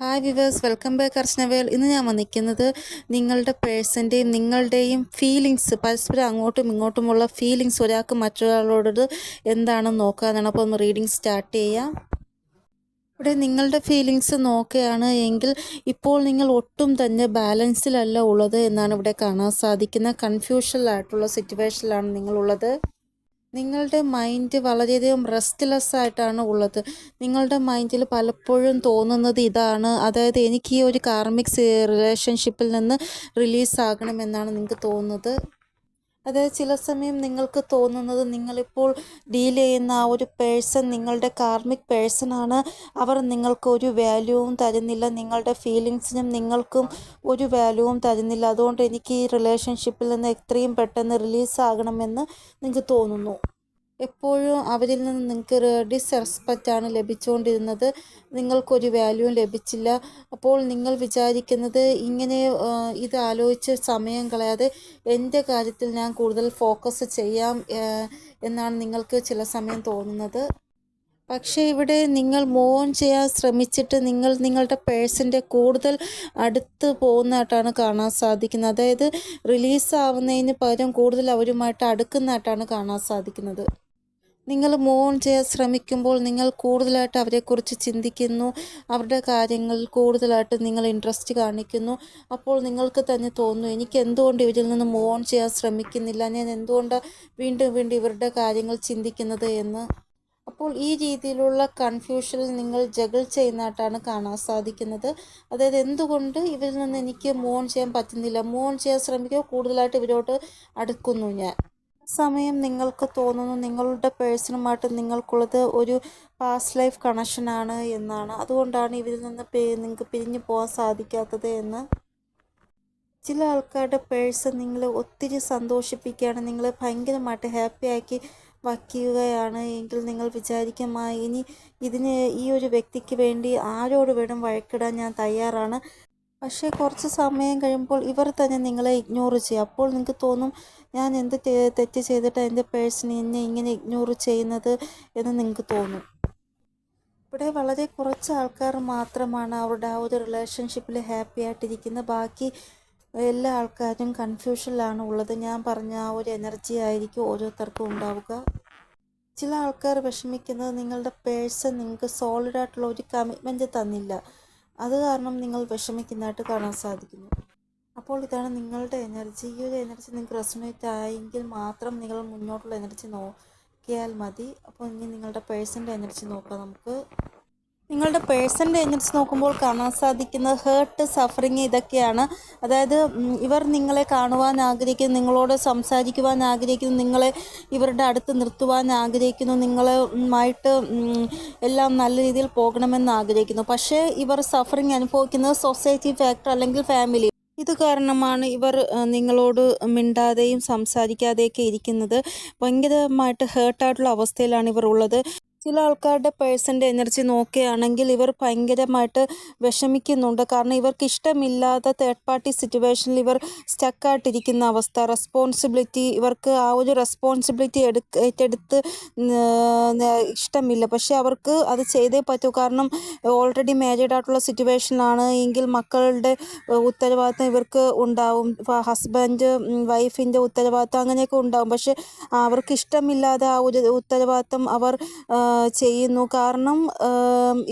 Hi viewers welcome back Archanavel ഇന്ന് ഞാൻ വന്നിരിക്കുന്നത് നിങ്ങളുടെ പേഴ്സന്റെയും നിങ്ങളുടെയും ഫീലിങ്സ് പരസ്പരം അങ്ങോട്ടും ഇങ്ങോട്ടുമുള്ള ഫീലിങ്സ് ഒരാൾക്ക് മറ്റൊരാളോട് എന്താണെന്ന് നോക്കാനാണ് അപ്പോൾ ഒന്ന് റീഡിങ് സ്റ്റാർട്ട് ചെയ്യാം. ഇവിടെ നിങ്ങളുടെ ഫീലിങ്സ് നോക്കുകയാണ് എങ്കിൽ ഇപ്പോൾ നിങ്ങൾ ഒട്ടും തന്നെ ബാലൻസിലല്ല ഉള്ളത് എന്നാണ് ഇവിടെ കാണാൻ സാധിക്കുന്ന കൺഫ്യൂഷനിലായിട്ടുള്ള സിറ്റുവേഷനിലാണ് നിങ്ങളുള്ളത്. നിങ്ങളുടെ മൈൻഡ് വളരെയധികം റെസ്റ്റ്ലെസ് ആയിട്ടാണ് ഉള്ളത്. നിങ്ങളുടെ മൈൻഡിൽ പലപ്പോഴും തോന്നുന്നത് ഇതാണ്. അതായത് എനിക്ക് ഈ ഒരു കാർമിക് റിലേഷൻഷിപ്പിൽ നിന്ന് റിലീസ് ആകണമെന്നാണ് നിങ്ങൾക്ക് തോന്നുന്നത്. അതായത് ചില സമയം നിങ്ങൾക്ക് തോന്നുന്നത് നിങ്ങളിപ്പോൾ ഡീൽ ചെയ്യുന്ന ആ ഒരു പേഴ്സൺ നിങ്ങളുടെ കാർമിക് പേഴ്സണാണ് അവർ നിങ്ങൾക്ക് ഒരു വാല്യൂവും തരുന്നില്ല. നിങ്ങളുടെ ഫീലിങ്സിനും നിങ്ങൾക്കും ഒരു വാല്യൂവും തരുന്നില്ല. അതുകൊണ്ട് എനിക്ക് ഈ റിലേഷൻഷിപ്പിൽ നിന്ന് എത്രയും പെട്ടെന്ന് റിലീസ് ആകണമെന്ന് നിങ്ങൾക്ക് തോന്നുന്നു. എപ്പോഴും അവരിൽ നിന്ന് നിങ്ങൾക്ക് ഡിസ്റെസ്പെക്റ്റ് ആണ് ലഭിച്ചുകൊണ്ടിരുന്നത്. നിങ്ങൾക്കൊരു വാല്യൂ ലഭിച്ചില്ല. അപ്പോൾ നിങ്ങൾ വിചാരിക്കുന്നത് ഇങ്ങനെ ഇത് ആലോചിച്ച് സമയം കളയാതെ എന്റെ കാര്യത്തിൽ ഞാൻ കൂടുതൽ ഫോക്കസ് ചെയ്യാം എന്നാണ് നിങ്ങൾക്ക് ചില സമയം തോന്നുന്നത്. പക്ഷേ ഇവിടെ നിങ്ങൾ മൂവ് ഓൺ ചെയ്യാൻ ശ്രമിച്ചിട്ട് നിങ്ങൾ നിങ്ങളുടെ പേഴ്സിന്റെ കൂടുതൽ അടുത്ത് പോകുന്നതായിട്ടാണ് കാണാൻ സാധിക്കുന്നത്. അതായത് റിലീസ് ആവുന്നതിന് പകരം കൂടുതൽ അവരുമായിട്ട് അടുക്കുന്നതായിട്ടാണ് കാണാൻ സാധിക്കുന്നത്. നിങ്ങൾ മൂവ് ഓൺ ചെയ്യാൻ ശ്രമിക്കുമ്പോൾ നിങ്ങൾ കൂടുതലായിട്ട് അവരെക്കുറിച്ച് ചിന്തിക്കുന്നു. അവരുടെ കാര്യങ്ങളിൽ കൂടുതലായിട്ട് നിങ്ങൾ ഇൻട്രസ്റ്റ് കാണിക്കുന്നു. അപ്പോൾ നിങ്ങൾക്ക് തന്നെ തോന്നുന്നു എനിക്ക് എന്തുകൊണ്ട് ഇവരിൽ നിന്ന് മൂവ് ഓൺ ചെയ്യാൻ ശ്രമിക്കുന്നില്ല? ഞാൻ എന്തുകൊണ്ട് വീണ്ടും വീണ്ടും ഇവരുടെ കാര്യങ്ങൾ ചിന്തിക്കുന്നത്? എന്ന്. അപ്പോൾ ഈ രീതിയിലുള്ള കൺഫ്യൂഷനിൽ നിങ്ങൾ ജഗിൾ ചെയ്യുന്നതായിട്ടാണ് കാണാൻ സാധിക്കുന്നത്. അതായത് എന്തുകൊണ്ട് ഇവരിൽ നിന്ന് എനിക്ക് മൂവ് ഓൺ ചെയ്യാൻ പറ്റുന്നില്ല? മൂവ് ഓൺ ചെയ്യാൻ ശ്രമിക്കുക കൂടുതലായിട്ട് ഇവരോട്ട് അടുക്കുന്നു ഞാൻ. സമയം നിങ്ങൾക്ക് തോന്നുന്നു നിങ്ങളുടെ പേഴ്സണുമായിട്ട് നിങ്ങൾക്കുള്ളത് ഒരു പാസ്റ്റ് ലൈഫ് കണക്ഷനാണ് എന്നാണ്. അതുകൊണ്ടാണ് ഇവരിൽ നിന്ന് നിങ്ങൾക്ക് പിരിഞ്ഞു പോകാൻ സാധിക്കാത്തത് എന്ന്. ചില ആൾക്കാരുടെ പേഴ്സൺ നിങ്ങളെ ഒത്തിരി സന്തോഷിപ്പിക്കുകയാണ്. നിങ്ങളെ ഭയങ്കരമായിട്ട് ഹാപ്പി ആക്കി വയ്ക്കുകയാണ് എങ്കിൽ നിങ്ങൾ വിചാരിക്കുമായി ഇനി ഇതിന് ഈ ഒരു വ്യക്തിക്ക് വേണ്ടി ആരോട് വേണം വഴക്കിടാൻ ഞാൻ തയ്യാറാണ്. പക്ഷേ കുറച്ച് സമയം കഴിയുമ്പോൾ ഇവർ തന്നെ നിങ്ങളെ ഇഗ്നോർ ചെയ്യും. അപ്പോൾ നിങ്ങൾക്ക് തോന്നും ഞാൻ എന്ത് തെറ്റ് ചെയ്തിട്ട് എന്റെ പേഴ്സൺ എന്നെ ഇങ്ങനെ ഇഗ്നോർ ചെയ്യുന്നത് എന്ന് നിങ്ങൾക്ക് തോന്നും. ഇവിടെ വളരെ കുറച്ച് ആൾക്കാർ മാത്രമാണ് അവരുടെ ആ ഒരു റിലേഷൻഷിപ്പിൽ ഹാപ്പി ആയിട്ടിരിക്കുന്നത്. ബാക്കി എല്ലാ ആൾക്കാരും കൺഫ്യൂഷനിലാണ് ഉള്ളത്. ഞാൻ പറഞ്ഞ ആ ഒരു എനർജി ആയിരിക്കും ഓരോരുത്തർക്കും ഉണ്ടാവുക. ചില ആൾക്കാർ വിഷമിക്കുന്നത് നിങ്ങളുടെ പേഴ്സൺ നിങ്ങൾക്ക് സോളിഡ് ആയിട്ടുള്ള ഒരു കമ്മിറ്റ്മെന്റ് തന്നില്ല. അത് കാരണം നിങ്ങൾ വിഷമിക്കുന്നതായിട്ട് കാണാൻ സാധിക്കുന്നു. അപ്പോൾ ഇതാണ് നിങ്ങളുടെ എനർജി. ഈ ഒരു എനർജി നിങ്ങൾക്ക് റെസൊണേറ്റ് ആയെങ്കിൽ മാത്രം നിങ്ങൾ മുന്നോട്ടുള്ള എനർജി നോക്കിയാൽ മതി. അപ്പോൾ ഇനി നിങ്ങളുടെ പേഴ്സന്റെ എനർജി നോക്കാം നമുക്ക്. നിങ്ങളുടെ പേഴ്സന്റെ ഏജൻസ് നോക്കുമ്പോൾ കാണാൻ സാധിക്കുന്നത് ഹേർട്ട് സഫറിങ് ഇതൊക്കെയാണ്. അതായത് ഇവർ നിങ്ങളെ കാണുവാൻ ആഗ്രഹിക്കുന്നു നിങ്ങളോട് സംസാരിക്കുവാൻ ആഗ്രഹിക്കുന്നു നിങ്ങളെ ഇവരുടെ അടുത്ത് നിർത്തുവാൻ ആഗ്രഹിക്കുന്നു നിങ്ങളുമായിട്ട് എല്ലാം നല്ല രീതിയിൽ പോകണമെന്ന് ആഗ്രഹിക്കുന്നു. പക്ഷേ ഇവർ സഫറിങ് അനുഭവിക്കുന്നത് സൊസൈറ്റി ഫാക്ടർ അല്ലെങ്കിൽ ഫാമിലി ഇത് കാരണമാണ് ഇവർ നിങ്ങളോട് മിണ്ടാതെയും സംസാരിക്കാതെയൊക്കെ ഇരിക്കുന്നത്. ഭയങ്കരമായിട്ട് ഹേർട്ടായിട്ടുള്ള അവസ്ഥയിലാണ് ഇവർ ഉള്ളത്. ചില ആൾക്കാരുടെ പേഴ്സന്റെ എനർജി നോക്കുകയാണെങ്കിൽ ഇവർ ഭയങ്കരമായിട്ട് വിഷമിക്കുന്നുണ്ട്. കാരണം ഇവർക്ക് ഇഷ്ടമില്ലാത്ത തേർഡ് പാർട്ടി സിറ്റുവേഷനിൽ ഇവർ സ്റ്റക്കായിട്ടിരിക്കുന്ന അവസ്ഥ. റെസ്പോൺസിബിലിറ്റി ഇവർക്ക് ആ ഒരു റെസ്പോൺസിബിലിറ്റി എടുക്ക ഏറ്റെടുത്ത് ഇഷ്ടമില്ല. പക്ഷേ അവർക്ക് അത് ചെയ്തേ പറ്റൂ. കാരണം ഓൾറെഡി മാരീഡ് ആയിട്ടുള്ള സിറ്റുവേഷനാണ് എങ്കിൽ മക്കളുടെ ഉത്തരവാദിത്തം ഇവർക്ക് ഉണ്ടാവും. ഹസ്ബൻഡ് വൈഫിന്റെ ഉത്തരവാദിത്തം അങ്ങനെയൊക്കെ ഉണ്ടാവും. പക്ഷേ അവർക്ക് ഇഷ്ടമില്ലാതെ ആ ഒരു ഉത്തരവാദിത്തം അവർ ചെയ്യുന്നു. കാരണം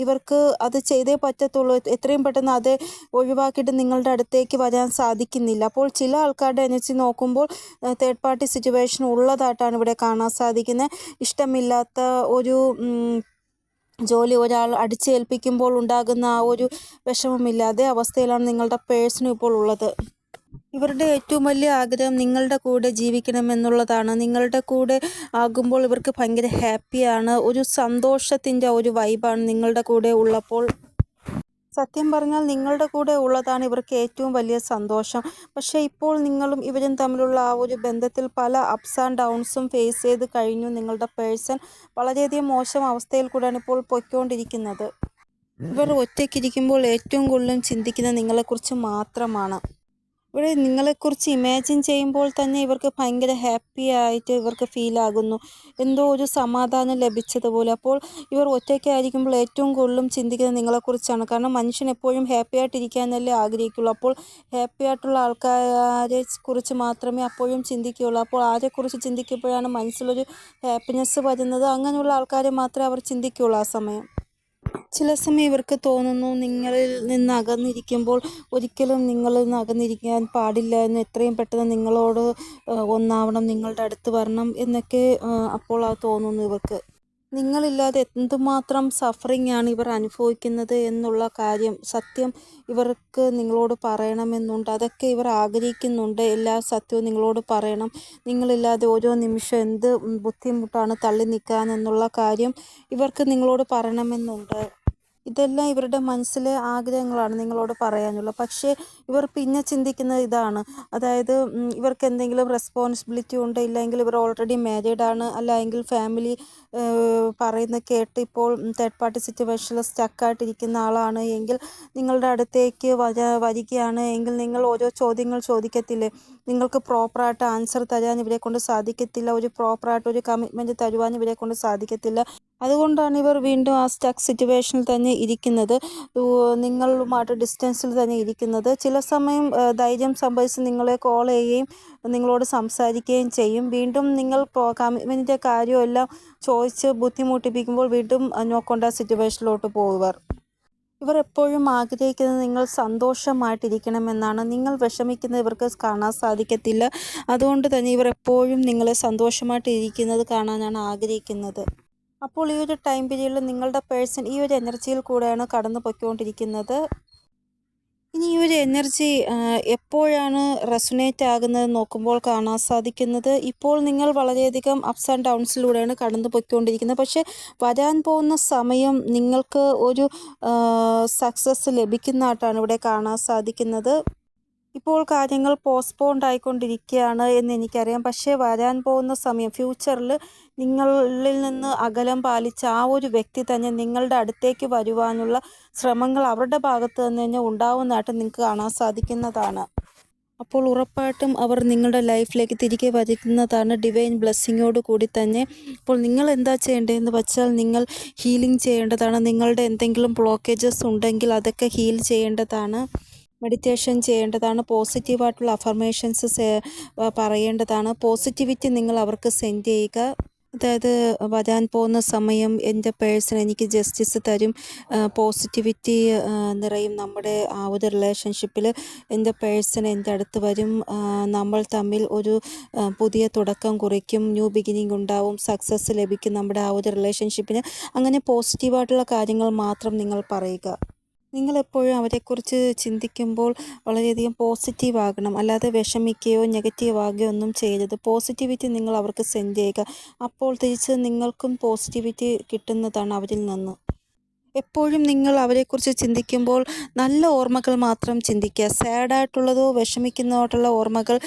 ഇവർക്ക് അത് ചെയ്തേ പറ്റത്തുള്ളൂ. എത്രയും പെട്ടെന്ന് അത് ഒഴിവാക്കിയിട്ട് നിങ്ങളുടെ അടുത്തേക്ക് വരാൻ സാധിക്കുന്നില്ല. അപ്പോൾ ചില ആൾക്കാരുടെ എനർജി നോക്കുമ്പോൾ തേർഡ് പാർട്ടി സിറ്റുവേഷൻ ഉള്ളതായിട്ടാണ് ഇവിടെ കാണാൻ സാധിക്കുന്നത്. ഇഷ്ടമില്ലാത്ത ഒരു ജോലി ഒരാൾ അടിച്ചേൽപ്പിക്കുമ്പോൾ ഉണ്ടാകുന്ന ആ ഒരു വിഷമമില്ലാതെ അവസ്ഥയിലാണ് നിങ്ങളുടെ പേഴ്സണും ഇപ്പോൾ ഉള്ളത്. ഇവരുടെ ഏറ്റവും വലിയ ആഗ്രഹം നിങ്ങളുടെ കൂടെ ജീവിക്കണമെന്നുള്ളതാണ്. നിങ്ങളുടെ കൂടെ ആകുമ്പോൾ ഇവർക്ക് ഭയങ്കര ഹാപ്പിയാണ് ഒരു സന്തോഷത്തിന്റെ ഒരു വൈബാണ് നിങ്ങളുടെ കൂടെ ഉള്ളപ്പോൾ. സത്യം പറഞ്ഞാൽ നിങ്ങളുടെ കൂടെ ഉള്ളതാണ് ഇവർക്ക് ഏറ്റവും വലിയ സന്തോഷം. പക്ഷേ ഇപ്പോൾ നിങ്ങളും ഇവരും തമ്മിലുള്ള ആ ഒരു ബന്ധത്തിൽ പല അപ്സ് ആൻഡ് ഡൗൺസും ഫേസ് ചെയ്ത് കഴിഞ്ഞു. നിങ്ങളുടെ പേഴ്സൺ വളരെയധികം മോശം അവസ്ഥയിൽ കൂടെയാണ് ഇപ്പോൾ പൊയ്ക്കൊണ്ടിരിക്കുന്നത്. ഇവർ ഒറ്റയ്ക്കിരിക്കുമ്പോൾ ഏറ്റവും കൂടുതലും ചിന്തിക്കുന്നത് നിങ്ങളെക്കുറിച്ച് മാത്രമാണ്. ഇവിടെ നിങ്ങളെക്കുറിച്ച് ഇമാജിൻ ചെയ്യുമ്പോൾ തന്നെ ഇവർക്ക് ഭയങ്കര ഹാപ്പി ആയിട്ട് ഇവർക്ക് ഫീൽ ആകുന്നു. എന്തോ ഒരു സമാധാനം ലഭിച്ചതുപോലെ. അപ്പോൾ ഇവർ ഒറ്റയ്ക്കായിരിക്കുമ്പോൾ ഏറ്റവും കൂടുതലും ചിന്തിക്കുന്നത് നിങ്ങളെക്കുറിച്ചാണ്. കാരണം മനുഷ്യൻ എപ്പോഴും ഹാപ്പി ആയിട്ടിരിക്കാനല്ലേ ആഗ്രഹിക്കുള്ളൂ. അപ്പോൾ ഹാപ്പി ആയിട്ടുള്ള ആൾക്കാരെ കുറിച്ച് മാത്രമേ അപ്പോഴും ചിന്തിക്കുകയുള്ളൂ. അപ്പോൾ ആരെക്കുറിച്ച് ചിന്തിക്കുമ്പോഴാണ് മനസ്സിലൊരു ഹാപ്പിനെസ് വരുന്നത്. അങ്ങനെയുള്ള ആൾക്കാരെ മാത്രമേ അവർ ചിന്തിക്കുകയുള്ളൂ ആ സമയം. ചില സമയം ഇവർക്ക് തോന്നുന്നു നിങ്ങളിൽ നിന്ന് അകന്നിരിക്കുമ്പോൾ ഒരിക്കലും നിങ്ങളിൽ നിന്ന് അകന്നിരിക്കാൻ പാടില്ല എന്ന് എത്രയും പെട്ടെന്ന് നിങ്ങളോട് ഒന്നാവണം നിങ്ങളുടെ അടുത്ത് വരണം എന്നൊക്കെ അപ്പോൾ ആ തോന്നുന്നു ഇവർക്ക്. നിങ്ങളില്ലാതെ എന്തുമാത്രം സഫറിങ് ആണ് ഇവർ അനുഭവിക്കുന്നത് എന്നുള്ള കാര്യം സത്യം ഇവർക്ക് നിങ്ങളോട് പറയണമെന്നുണ്ട്. അതൊക്കെ ഇവർ ആഗ്രഹിക്കുന്നുണ്ട്. എല്ലാ സത്യവും നിങ്ങളോട് പറയണം. നിങ്ങളില്ലാതെ ഓരോ നിമിഷം എന്ത് ബുദ്ധിമുട്ടാണ് തള്ളി നിൽക്കാൻ എന്നുള്ള കാര്യം ഇവർക്ക് നിങ്ങളോട് പറയണമെന്നുണ്ട്. ഇതെല്ലാം ഇവരുടെ മനസ്സിലെ ആഗ്രഹങ്ങളാണ് നിങ്ങളോട് പറയാനുള്ള പക്ഷേ ഇവർ പിന്നെ ചിന്തിക്കുന്ന ഇതാണ്. അതായത് ഇവർക്ക് എന്തെങ്കിലും റെസ്പോൺസിബിലിറ്റി ഉണ്ട് ഇല്ലെങ്കിൽ ഇവർ ഓൾറെഡി മാരീഡ് ആണ് അല്ലെങ്കിൽ ഫാമിലി പറയുന്ന കേട്ട് ഇപ്പോൾ തേർഡ് പാർട്ടി സിറ്റുവേഷനിൽ സ്റ്റക്കായിട്ടിരിക്കുന്ന ആളാണ് എങ്കിൽ നിങ്ങളുടെ അടുത്തേക്ക് വര വരികയാണ് എങ്കിൽ നിങ്ങൾ ഓരോ ചോദ്യങ്ങൾ ചോദിക്കത്തില്ലേ? നിങ്ങൾക്ക് പ്രോപ്പറായിട്ട് ആൻസർ തരാൻ ഇവരെ കൊണ്ട് സാധിക്കത്തില്ല ഒരു പ്രോപ്പറായിട്ട് ഒരു കമ്മിറ്റ്മെന്റ് തരുവാൻ ഇവരെ കൊണ്ട് സാധിക്കത്തില്ല. അതുകൊണ്ടാണ് ഇവർ വീണ്ടും ആ സ്റ്റക്ക് സിറ്റുവേഷനിൽ തന്നെ ഇരിക്കുന്നത്. നിങ്ങളുമായിട്ട് ഡിസ്റ്റൻസിൽ തന്നെ ഇരിക്കുന്നത്. ചില സമയം ധൈര്യം സംഭവിച്ച് നിങ്ങളെ കോൾ ചെയ്യുകയും നിങ്ങളോട് സംസാരിക്കുകയും ചെയ്യും. വീണ്ടും നിങ്ങൾ കമ്മിറ്റ്മെന്റിന്റെ കാര്യമെല്ലാം ചോദിച്ച് ബുദ്ധിമുട്ടിപ്പിക്കുമ്പോൾ വീണ്ടും നോക്കേണ്ട സിറ്റുവേഷനിലോട്ട് പോകുവർ ഇവർ എപ്പോഴും ആഗ്രഹിക്കുന്നത് നിങ്ങൾ സന്തോഷമായിട്ടിരിക്കണമെന്നാണ്. നിങ്ങൾ വിഷമിക്കുന്നത് ഇവർക്ക് കാണാൻ സാധിക്കത്തില്ല. അതുകൊണ്ട് തന്നെ ഇവർ എപ്പോഴും നിങ്ങളെ സന്തോഷമായിട്ടിരിക്കുന്നത് കാണാനാണ് ആഗ്രഹിക്കുന്നത്. അപ്പോൾ ഈ ഒരു ടൈം പീരീഡിൽ നിങ്ങളുടെ പേഴ്സൺ ഈ ഒരു എനർജിയിൽ കൂടെയാണ് കടന്നു പൊയ്ക്കൊണ്ടിരിക്കുന്നത്. ഇനി ഈ ഒരു എനർജി എപ്പോഴാണ് റെസുനേറ്റ് ആകുന്നത് നോക്കുമ്പോൾ കാണാൻ സാധിക്കുന്നത്? ഇപ്പോൾ നിങ്ങൾ വളരെയധികം അപ്സ് ആൻഡ് ഡൗൺസിലൂടെയാണ് കടന്നു പോയിക്കൊണ്ടിരിക്കുന്നത്. പക്ഷേ വരാൻ പോകുന്ന സമയം നിങ്ങൾക്ക് ഒരു സക്സസ് ലഭിക്കുന്നതായിട്ടാണ് ഇവിടെ കാണാൻ സാധിക്കുന്നത്. ഇപ്പോൾ കാര്യങ്ങൾ പോസ്റ്റ്പോണ്ട് ആയിക്കൊണ്ടിരിക്കുകയാണ് എന്ന് എനിക്കറിയാം. പക്ഷേ വരാൻ പോകുന്ന സമയം ഫ്യൂച്ചറിൽ നിങ്ങളിൽ നിന്ന് അകലം പാലിച്ച ആ ഒരു വ്യക്തി തന്നെ നിങ്ങളുടെ അടുത്തേക്ക് വരുവാനുള്ള ശ്രമങ്ങൾ അവരുടെ ഭാഗത്ത് നിന്ന് തന്നെ ഉണ്ടാവുന്നതായിട്ട് നിങ്ങൾക്ക് കാണാൻ സാധിക്കുന്നതാണ്. അപ്പോൾ ഉറപ്പായിട്ടും അവർ നിങ്ങളുടെ ലൈഫിലേക്ക് തിരികെ വരുന്നതാണ് ഡിവൈൻ ബ്ലെസ്സിങ്ങോട് കൂടി തന്നെ. അപ്പോൾ നിങ്ങൾ എന്താ ചെയ്യേണ്ടതെന്ന് വെച്ചാൽ നിങ്ങൾ ഹീലിംഗ് ചെയ്യേണ്ടതാണ്. നിങ്ങളുടെ എന്തെങ്കിലും ബ്ലോക്കേജസ് ഉണ്ടെങ്കിൽ അതൊക്കെ ഹീൽ ചെയ്യേണ്ടതാണ്. മെഡിറ്റേഷൻ ചെയ്യേണ്ടതാണ്. പോസിറ്റീവായിട്ടുള്ള അഫർമേഷൻസ് പറയേണ്ടതാണ്. പോസിറ്റിവിറ്റി നിങ്ങൾ അവർക്ക് സെൻഡ് ചെയ്യുക. അതായത് വരാൻ പോകുന്ന സമയം എന്റെ പേഴ്സൺ എനിക്ക് ജസ്റ്റിസ് തരും. പോസിറ്റിവിറ്റി നിറയും നമ്മുടെ ആ ഒരു റിലേഷൻഷിപ്പിൽ എന്റെ പേഴ്സൺ എന്റെ അടുത്ത് വരും. നമ്മൾ തമ്മിൽ ഒരു പുതിയ തുടക്കം കുറിക്കും. ന്യൂ ബിഗിനിങ് ഉണ്ടാവും. സക്സസ് ലഭിക്കും നമ്മുടെ ആ ഒരു റിലേഷൻഷിപ്പിന് അങ്ങനെ പോസിറ്റീവായിട്ടുള്ള കാര്യങ്ങൾ മാത്രം നിങ്ങൾ പറയുക. നിങ്ങളെപ്പോഴും അവരെക്കുറിച്ച് ചിന്തിക്കുമ്പോൾ വളരെയധികം പോസിറ്റീവ് ആകണം അല്ലാതെ വിഷമിക്കുകയോ നെഗറ്റീവ് ആകുകയോ ഒന്നും ചെയ്യരുത്. പോസിറ്റിവിറ്റി നിങ്ങൾ അവർക്ക് സെൻഡ് ചെയ്യുക. അപ്പോൾ തിരിച്ച് നിങ്ങൾക്കും പോസിറ്റിവിറ്റി കിട്ടുന്നതാണ് അവരിൽ നിന്ന്. എപ്പോഴും നിങ്ങൾ അവരെക്കുറിച്ച് ചിന്തിക്കുമ്പോൾ നല്ല ഓർമ്മകൾ മാത്രം ചിന്തിക്കുക. സാഡായിട്ടുള്ളതോ വിഷമിക്കുന്നതായിട്ടുള്ള ഓർമ്മകൾ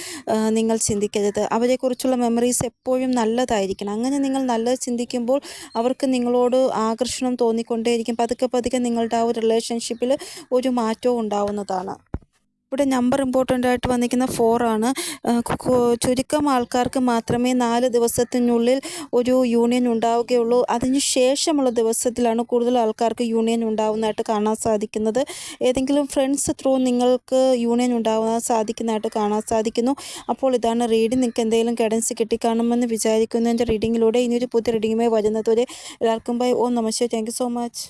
നിങ്ങൾ ചിന്തിക്കരുത്. അവരെക്കുറിച്ചുള്ള മെമ്മറീസ് എപ്പോഴും നല്ലതായിരിക്കണം. അങ്ങനെ നിങ്ങൾ നല്ലത് ചിന്തിക്കുമ്പോൾ അവർക്ക് നിങ്ങളോട് ആകർഷണം തോന്നിക്കൊണ്ടേയിരിക്കും. പതുക്കെ പതുക്കെ നിങ്ങളുടെ ആ ഒരു റിലേഷൻഷിപ്പിൽ ഒരു മാറ്റവും ഉണ്ടാവുന്നതാണ്. ഇവിടെ നമ്പർ ഇമ്പോർട്ടന്റ് ആയിട്ട് വന്നിരിക്കുന്ന ഫോറാണ് ചുരുക്കം ആൾക്കാർക്ക് മാത്രമേ നാല് ദിവസത്തിനുള്ളിൽ ഒരു യൂണിയൻ ഉണ്ടാവുകയുള്ളൂ. അതിന് ശേഷമുള്ള ദിവസത്തിലാണ് കൂടുതൽ ആൾക്കാർക്ക് യൂണിയൻ ഉണ്ടാവുന്നതായിട്ട് കാണാൻ സാധിക്കുന്നത്. ഏതെങ്കിലും ഫ്രണ്ട്സ് ത്രൂ നിങ്ങൾക്ക് യൂണിയൻ ഉണ്ടാവാൻ സാധിക്കുന്നതായിട്ട് കാണാൻ സാധിക്കുന്നു. അപ്പോൾ ഇതാണ് റീഡിംഗ് നിങ്ങൾക്ക് എന്തെങ്കിലും ഗൈഡൻസ് കിട്ടിക്കാണുമെന്ന് വിചാരിക്കുന്നു എന്റെ റീഡിങ്ങിലൂടെ ഇനിയൊരു പുതിയ റീഡിങ്ങുമായി വരുന്നതുവരെ എല്ലാവർക്കും ബൈ ഓ നമസ്തേ താങ്ക് സോ മച്ച്